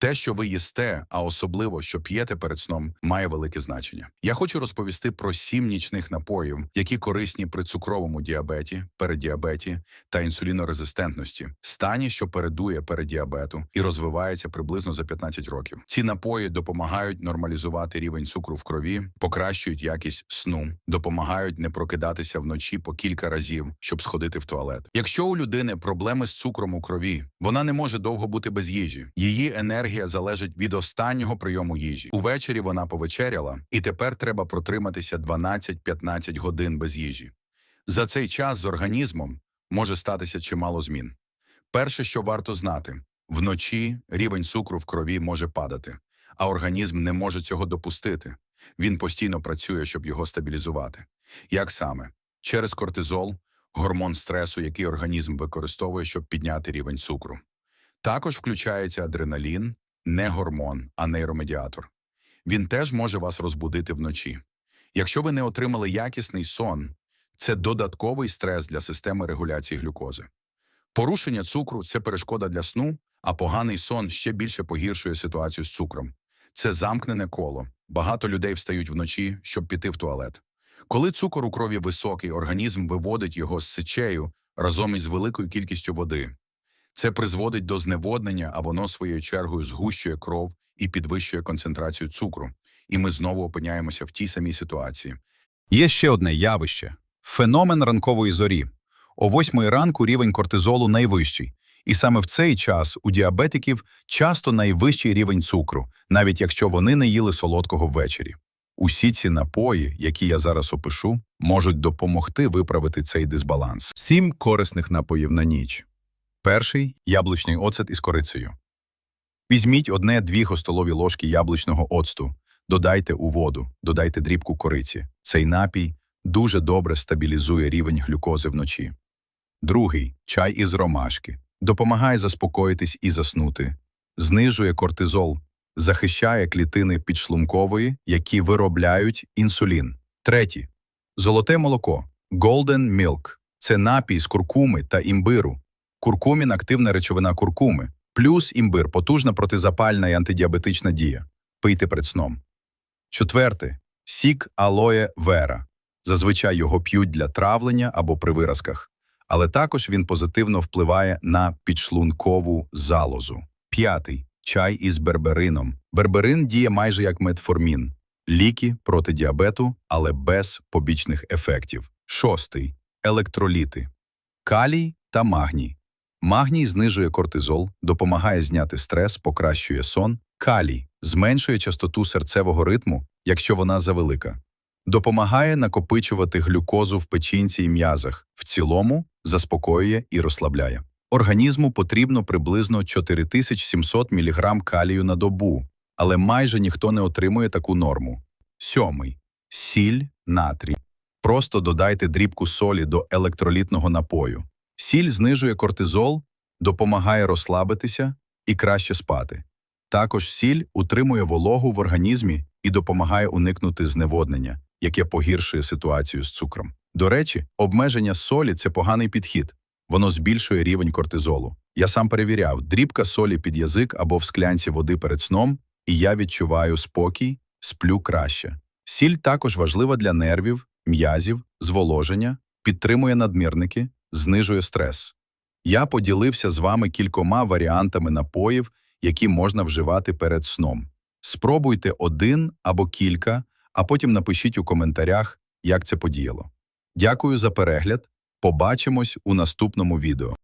Те, що ви їсте, а особливо, що п'єте перед сном, має велике значення. Я хочу розповісти про сім нічних напоїв, які корисні при цукровому діабеті, переддіабеті та інсулінорезистентності, стані, що передує переддіабету і розвивається приблизно за 15 років. Ці напої допомагають нормалізувати рівень цукру в крові, покращують якість сну, допомагають не прокидатися вночі по кілька разів, щоб сходити в туалет. Якщо у людини проблеми з цукром у крові, вона не може довго бути без їжі. Її енергія залежить від останнього прийому їжі. Увечері вона повечеряла, і тепер треба протриматися 12-15 годин без їжі. За цей час з організмом може статися чимало змін. Перше, що варто знати, вночі рівень цукру в крові може падати, а організм не може цього допустити. Він постійно працює, щоб його стабілізувати. Як саме? Через кортизол, гормон стресу, який організм використовує, щоб підняти рівень цукру. Також включається адреналін, не гормон, а нейромедіатор. Він теж може вас розбудити вночі. Якщо ви не отримали якісний сон, це додатковий стрес для системи регуляції глюкози. Порушення цукру це перешкода для сну, а поганий сон ще більше погіршує ситуацію з цукром. Це замкнене коло. Багато людей встають вночі, щоб піти в туалет. Коли цукор у крові високий, організм виводить його з сечею разом із великою кількістю води. Це призводить до зневоднення, а воно своєю чергою згущує кров і підвищує концентрацію цукру. І ми знову опиняємося в тій самій ситуації. Є ще одне явище феномен ранкової зорі. О восьмої ранку рівень кортизолу найвищий, і саме в цей час у діабетиків часто найвищий рівень цукру, навіть якщо вони не їли солодкого ввечері. Усі ці напої, які я зараз опишу, можуть допомогти виправити цей дисбаланс. Сім корисних напоїв на ніч. Перший яблучний оцет із корицею. Візьміть одне-дві столові ложки яблучного оцту, додайте у воду, додайте дрібку кориці. Цей напій дуже добре стабілізує рівень глюкози вночі. Другий чай із ромашки. Допомагає заспокоїтись і заснути. Знижує кортизол, захищає клітини підшлункової, які виробляють інсулін. Третій золоте молоко. Golden Milk. Це напій з куркуми та імбиру. Куркумін – активна речовина куркуми. Плюс імбир – потужна протизапальна і антидіабетична дія. Пийте перед сном. Четверте. Сік алоє вера. Зазвичай його п'ють для травлення або при виразках, але також він позитивно впливає на підшлункову залозу. П'ятий чай із берберином. Берберин діє майже як метформін, ліки проти діабету, але без побічних ефектів. Шостий електроліти. Калій та магній. Магній знижує кортизол, допомагає зняти стрес, покращує сон. Калій зменшує частоту серцевого ритму, якщо вона завелика. Допомагає накопичувати глюкозу в печінці і м'язах, в цілому заспокоює і розслабляє. Організму потрібно приблизно 4700 мг калію на добу, але майже ніхто не отримує таку норму. Сьомий сіль, натрій. Просто додайте дрібку солі до електролітного напою. Сіль знижує кортизол, допомагає розслабитися і краще спати. Також сіль утримує вологу в організмі і допомагає уникнути зневоднення, яке погіршує ситуацію з цукром. До речі, обмеження солі це поганий підхід. Воно збільшує рівень кортизолу. Я сам перевіряв, дрібка солі під язик або в склянці води перед сном, і я відчуваю спокій, сплю краще. Сіль також важлива для нервів, м'язів, зволоження, підтримує надмірники, знижує стрес. Я поділився з вами кількома варіантами напоїв, які можна вживати перед сном. Спробуйте один або кілька, а потім напишіть у коментарях, як це подіяло. Дякую за перегляд. Побачимось у наступному відео.